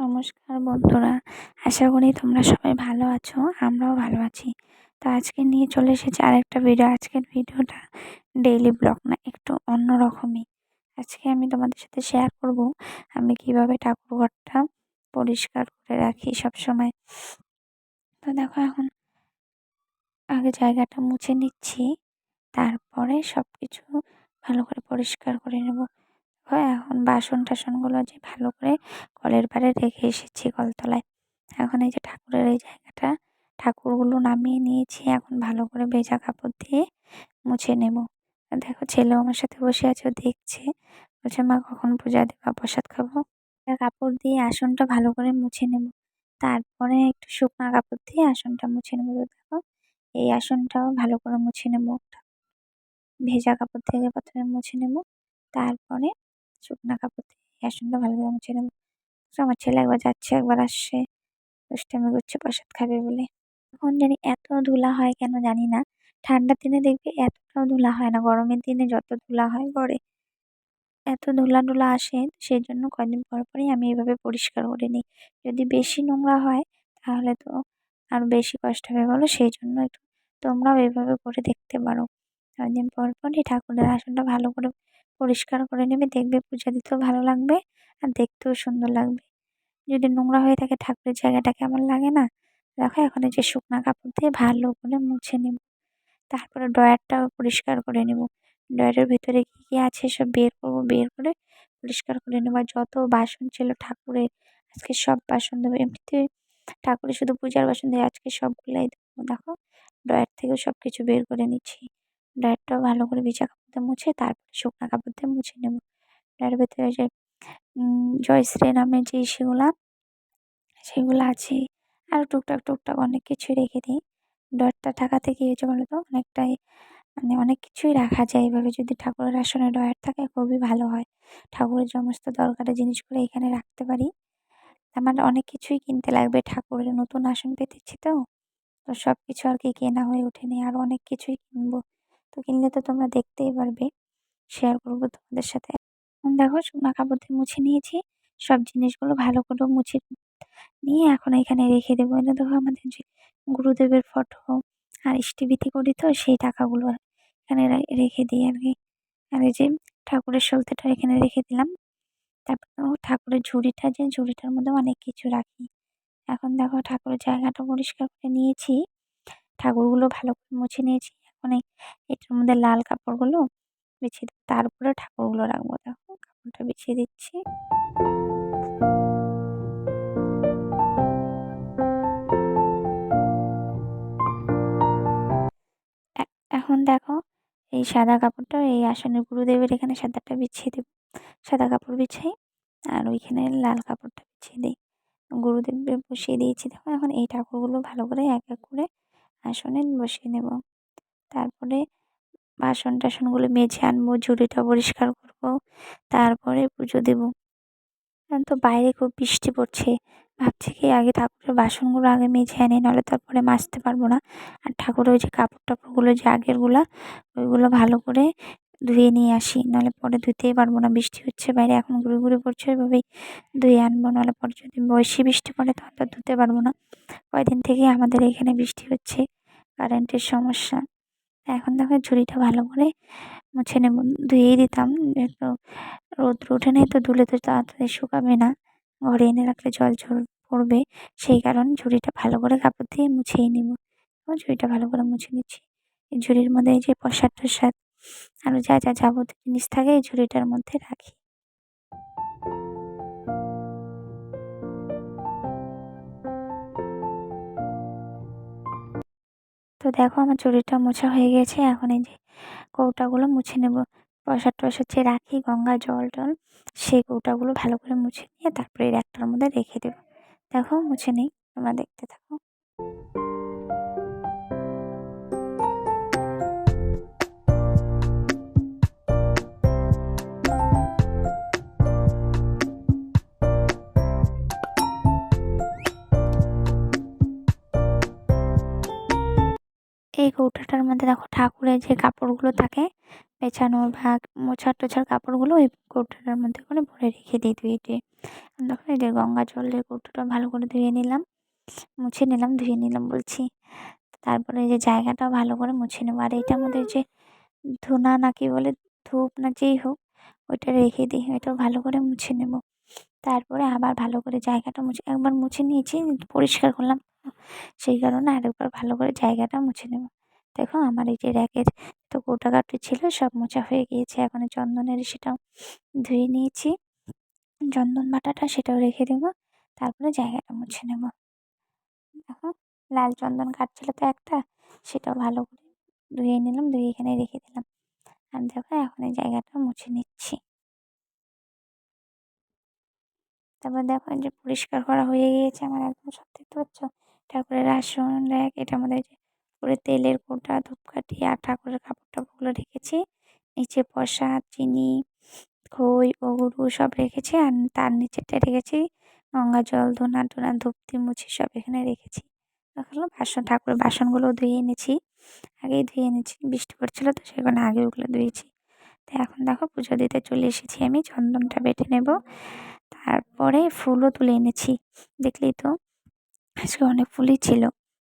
নমস্কার বন্ধুরা। আশা করি তোমরা সবাই ভালো আছো, আমরাও ভালো আছি। তো আজকে নিয়ে চলে এসেছি আরেকটা ভিডিও আজকের ভিডিওটা ডেইলি ব্লগ না, একটু অন্য রকমই। আজকে আমি তোমাদের সাথে শেয়ার করব, আমি কীভাবে ঠাকুরঘরটা পরিষ্কার করে রাখি সব সময় তো দেখো এখন আগে জায়গাটা মুছে নিচ্ছি, তারপরে সব কিছু ভালো করে পরিষ্কার করে নেব। এখন বাসন টাসনগুলো যে ভালো করে কলের পাড়ে রেখে এসেছি কলতলায়। এখন এই যে ঠাকুরের এই জায়গাটা, ঠাকুরগুলো নামিয়ে নিয়েছি। এখন ভালো করে ভেজা কাপড় দিয়ে মুছে নেব। দেখো ছেলেও আমার সাথে বসে আছে, ও দেখছে। বলছে, মা, কখন পূজা দেবা? প্রসাদ খাব? কাপড় দিয়ে আসনটা ভালো করে মুছে নেব। তারপরে একটু শুকনো কাপড় দিয়ে আসনটা মুছে নেব। দেখো, এই আসনটাও ভালো করে মুছে নেব। ভেজা কাপড় থেকে প্রথমে মুছে নেব। তারপরে শুকনো কাপড় দিয়ে আসনটা ভালো করে মুছে নেব। আমার ছেলে একবার যাচ্ছে, একবার আসছে। দুষ্টামি করছে, প্রসাদ খাবে বলে। এখন জানি এত ধুলা হয় কেন জানি না। ঠান্ডার দিনে দেখবে এতটাও ধুলা হয় না। গরমের দিনে যত ধুলা হয় গড়ে। এত ধুলা টুলা আসে সেই জন্য কদিন পর পরই আমি এভাবে পরিষ্কার করে নিই। যদি বেশি নোংরা হয়, তাহলে তো আরও বেশি কষ্ট হবে বলো। সেই জন্য একটু তোমরাও এভাবে করে দেখতে পারো। কদিন পর পরই ঠাকুরের আসনটা ভালো করে পরিষ্কার করে নেবে, দেখবে পূজা দিতেও ভালো লাগবে আর দেখতেও সুন্দর লাগবে। যদি নোংরা হয়ে থাকে ঠাকুরের জায়গাটা কেমন লাগে না, দেখো এখন যে শুকনো কাপড় দিয়ে ভালো করে মুছে নেব। তারপরে ড্রয়ারটাও পরিষ্কার করে নেব। ড্রয়ারের ভিতরে কী কী আছে সব বের করব, বের করে পরিষ্কার করে নেব। আর যত বাসন ছিল ঠাকুরের, আজকে সব বাসন দেবো। এমনিতে ঠাকুরের শুধু পূজার বাসন দেয়, আজকে সবগুলাই দেবো। দেখো, ড্রয়ার থেকেও সব কিছু বের করে নিচ্ছি। ড্রয়ারটাও ভালো করে ভিজা কাপড় দিয়ে মুছে, তারপরে শুকনো কাপড় দিয়ে মুছে নেব। ড্রয়ারের ভেতরে যে জয়শ্রী নামের যে সেগুলা, সেগুলো আছে। আর টুকটাক টুকটাক অনেক কিছুই রেখে দিই। ডয়ারটা ঢাকাতে কী হয়েছে বলো তো, অনেকটাই মানে অনেক কিছুই রাখা যায়। এভাবে যদি ঠাকুরের আসনে ডয়ার থাকে, খুবই ভালো হয়। ঠাকুরের সমস্ত দরকারি জিনিসগুলো এখানে রাখতে পারি। আমার অনেক কিছুই কিনতে লাগবে। ঠাকুরের নতুন আসন পেতেছি তো? তো সব কিছু আর কি কেনা হয়ে ওঠেনি। আরও অনেক কিছুই কিনবো। কিনলে তো তোমরা দেখতেই পারবে। শেয়ার করব তোমাদের সাথে। দেখো শুকনো কাপড় দিয়ে মুছে নিয়েছি। সব জিনিসগুলো ভালো করে মুছে নিয়ে এখন এখানে রেখে দেবো। এনে দেখো আমাদের যে গুরুদেবের ফটো আর ইষ্টিভিতি করি তো, সেই টাকাগুলো এখানে রেখে দিই আর কি। আর এই যে ঠাকুরের সলতেটা এখানে রেখে দিলাম। তারপর ঠাকুরের ঝুড়িটা যে ঝুড়িটার মধ্যে অনেক কিছু রাখি। এখন দেখো ঠাকুরের জায়গাটা পরিষ্কার করে নিয়েছি। ঠাকুরগুলো ভালো করে মুছে নিয়েছি। এখন এটার মধ্যে লাল কাপড়গুলো বিছিয়ে তার উপরে ঠাকুরগুলো রাখব। দেখো, কাপড়টা বিছিয়ে দিচ্ছি। এখন দেখো, এই সাদা কাপড়টা, এই আসনের গুরুদেবের এখানে সাদাটা বিছিয়ে দেব। সাদা কাপড় বিছাই, আর ওইখানে লাল কাপড়টা বিছিয়ে দিই। গুরুদেবের বসিয়ে দিয়েছি। দেখো, এখন এই ঠাকুরগুলো ভালো করে এক এক করে আসনে বসিয়ে নেব। তারপরে বাসন টাসনগুলো মেজে আনব, ঝুড়িটা পরিষ্কার করব, তারপরে পুজো দেবো। তো বাইরে খুব বৃষ্টি পড়ছে। ভাবছি কি আগে ঠাকুরের বাসনগুলো আগে মেজে আনি, নাহলে তারপরে মাজতে পারব না। আর ঠাকুরের ওই যে কাপড় টাপড়গুলো যে আগেরগুলা ওইগুলো ভালো করে ধুয়ে নিয়ে আসি, নাহলে পরে ধুতেই পারব না। বৃষ্টি হচ্ছে, বাইরে এখন ঘুরে ঘুরে পড়ছে, ওইভাবেই ধুয়ে আনব, নাহলে পরে যদি বেশি বৃষ্টি পড়ে তখন তো ধুতে পারব না। কয়দিন থেকেই আমাদের এখানে বৃষ্টি হচ্ছে, কারেন্টের সমস্যা। এখন দেখো ঝুড়িটা ভালো করে মুছে নেব, ধুয়েই দিতাম। যেহেতু রোদ্র ওঠে নেই তো ধুলে তো তাড়াতাড়ি শুকাবে না। ঘরে এনে রাখলে জল ঝর পড়বে, সেই কারণে ঝুড়িটা ভালো করে কাপড় দিয়ে মুছেই নেব। ঝুড়িটা ভালো করে মুছে নিচ্ছি। এই ঝুড়ির মধ্যে এই যে প্রসাদ টসাদ আরও যা যা যাবতীয় জিনিস থাকে এই ঝুড়িটার মধ্যে রাখি। দেখো আমার চুরিটা মোছা হয়ে গেছে, এখন এই যে কৌটাগুলো মুছে নেব। প্রসাদ টসাদ যে রাখি, গঙ্গা জল টল, সেই কৌটাগুলো ভালো করে মুছে নিয়ে তারপরে এই একটার মধ্যে রেখে দেবো। দেখো মুছে নেই, তোমরা দেখতে থাকো। এই কৌটোটার মধ্যে দেখো ঠাকুরের যে কাপড়গুলো থাকে পেছানোর ভাগ মোছার টোছার কাপড়গুলো ওই কৌটোটার মধ্যে করে ভরে রেখে দিই ধুয়ে টুয়ে। দেখো এই যে গঙ্গা জলের কৌটোটা ভালো করে ধুয়ে নিলাম, মুছে নিলাম, ধুয়ে নিলাম বলছি। তারপরে যে জায়গাটাও ভালো করে মুছে নেব। আর এইটার মধ্যে যে ধুনা নাকি বলে ধূপ না যেই হোক, ওইটা রেখে দিই, ওইটাও ভালো করে মুছে নেব। তারপরে আবার ভালো করে জায়গাটা মুছে, একবার মুছে নিয়েছি, পরিষ্কার করলাম। সেই কারণে আরেকবার ভালো করে জায়গাটা মুছে নেব। দেখো আমার এই যে র্যাকের তো কৌটাকাটি ছিল, সব মোছা হয়ে গিয়েছে। এখন চন্দনের সেটাও ধুয়ে নিয়েছি। চন্দন বাটাটা সেটাও রেখে দেবো। তারপরে জায়গাটা মুছে নেব। দেখো, লাল চন্দন কাটছিল তো একটা, সেটাও ভালো করে ধুয়ে নিলাম, ধুয়ে এখানে রেখে দিলাম। আর দেখো, এখন এই জায়গাটা মুছে নিচ্ছি। তারপর দেখো যে পরিষ্কার করা হয়ে গিয়েছে আমার একদম সব তো পাচ্ছ ঠাকুরের আসন র্যাক মধ্যে যে পুরো তেলের কোটা ধূপকাঠি আর ঠাকুরের কাপড় টাপড়গুলো রেখেছি। নিচে প্রসাদ চিনি, খই অগুরু সব রেখেছি আর তার নিচেরটা রেখেছি গঙ্গা জল, ধুনা, টোনা, ধূপতি মুছি সব এখানে রেখেছি। দেখল বাসন, ঠাকুরের বাসনগুলো ধুয়ে এনেছি। আগেই ধুয়ে এনেছি, বৃষ্টি পড়ছিল তো সেখানে আগে ওগুলো ধুয়েছি। তো এখন দেখো পুজো দিতে চলে এসেছি আমি, চন্দনটা বেটে নেব। তারপরে ফুলও তুলে এনেছি, দেখলি তো? আজকে অনেক ফুলই ছিল।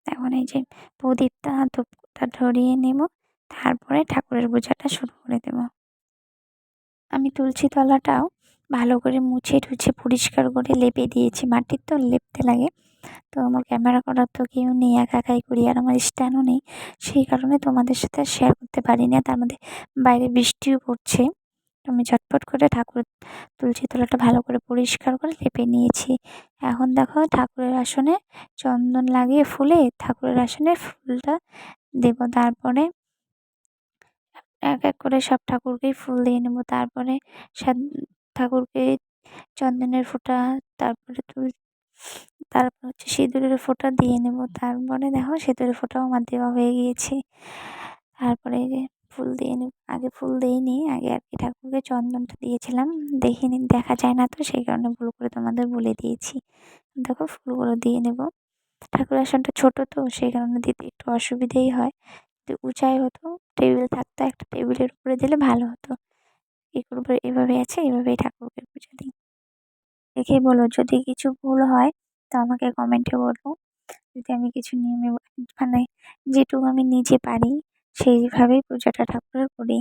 এখন এই যে প্রদীপটা, ধূপটা ধরিয়ে নেব, তারপরে ঠাকুরের পূজাটা শুরু করে দেব। আমি তুলসী তলাটাও ভালো করে মুছে টুছে পরিষ্কার করে লেপে দিয়েছি। মাটির তো লেপতে লাগে, তো আমার ক্যামেরা করার তো কেউ নেই, একা একাই করি, আর আমার স্ট্যান্ডও নেই। সেই কারণে তোমাদের সাথে শেয়ার করতে পারি না তার মধ্যে বাইরে বৃষ্টিও পড়ছে। আমি ঝটপট করে ঠাকুর তুলসী তলাটা ভালো করে পরিষ্কার করে লেপে নিয়েছি। এখন দেখো ঠাকুরের আসনে চন্দন লাগিয়ে ফুলে ঠাকুরের আসনে ফুলটা দেবো। তারপরে এক এক করে সব ঠাকুরকেই ফুল দিয়ে নেব। তারপরে ঠাকুরকে চন্দনের ফোঁটা, তারপরে তুল, তারপর হচ্ছে সিঁদুরের ফোঁটা দিয়ে নেব। তারপরে দেখো সিঁদুরের ফোঁটাও আমার দেওয়া হয়ে গিয়েছে। তারপরে ফুল দিয়ে নেব আগে ফুল দিইনি, আগে আর কি ঠাকুরকে চন্দনটা দিয়েছিলাম। দেখিনি, দেখা যায় না তো, সেই কারণে ভুল করে তোমাদের বলে দিয়েছি। দেখো, ফুলগুলো দিয়ে নেব। ঠাকুর আসনটা ছোটো তো, সেই কারণে দিতে একটু অসুবিধেই হয়। যদি উঁচাই হতো, টেবিল থাকতো, একটা টেবিলের উপরে দিলে ভালো হতো। কী করব, এভাবে আছে, এভাবেই ঠাকুরকে পুজো দিই। দেখেই বলো, যদি কিছু ভুল হয়, তো আমাকে কমেন্টে বলো। যদি আমি কিছু নিয়মে মানে যেটুকু আমি নিজে পারি সেইভাবেই পূজাটা ঠাকুরের করি।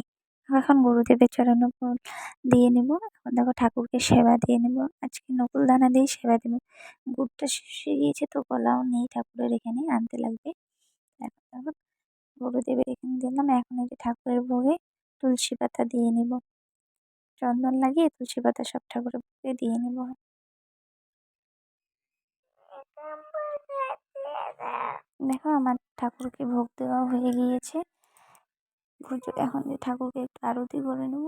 এখন গুরুদেবের চরণে ফুল দিয়ে নেব। এখন দেখো ঠাকুরকে সেবা দিয়ে নেব। আজকে নকুল দানা দিয়েই সেবা দেব। গুড়টা শেষ গিয়েছে তো, গলাও নেই ঠাকুরের এখানে, আনতে লাগবে। গুরুদেবের এখানে দিলাম। এখন এই যে ঠাকুরের ভোগে তুলসী পাতা দিয়ে নেব। চন্দন লাগিয়ে তুলসী পাতা সব ঠাকুরের ভোগে দিয়ে নেব। দেখো আমার ঠাকুরকে ভোগ দেওয়া হয়ে গিয়েছে। পুজো এখন যে ঠাকুরকে একটু আরতি করে নেব,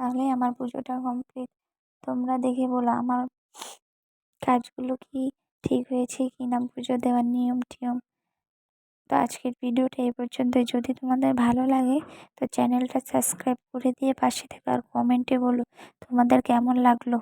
তাহলেই আমার পুজোটা কমপ্লিট তোমরা দেখে বলো আমার কাজগুলো কি ঠিক হয়েছে কি না, পুজো দেওয়ার নিয়ম টিয়ম। তো আজকের ভিডিওটা এই পর্যন্ত। যদি তোমাদের ভালো লাগে, তো চ্যানেলটা সাবস্ক্রাইব করে দিয়ে পাশে থেকে আর কমেন্টে বলো তোমাদের কেমন লাগল।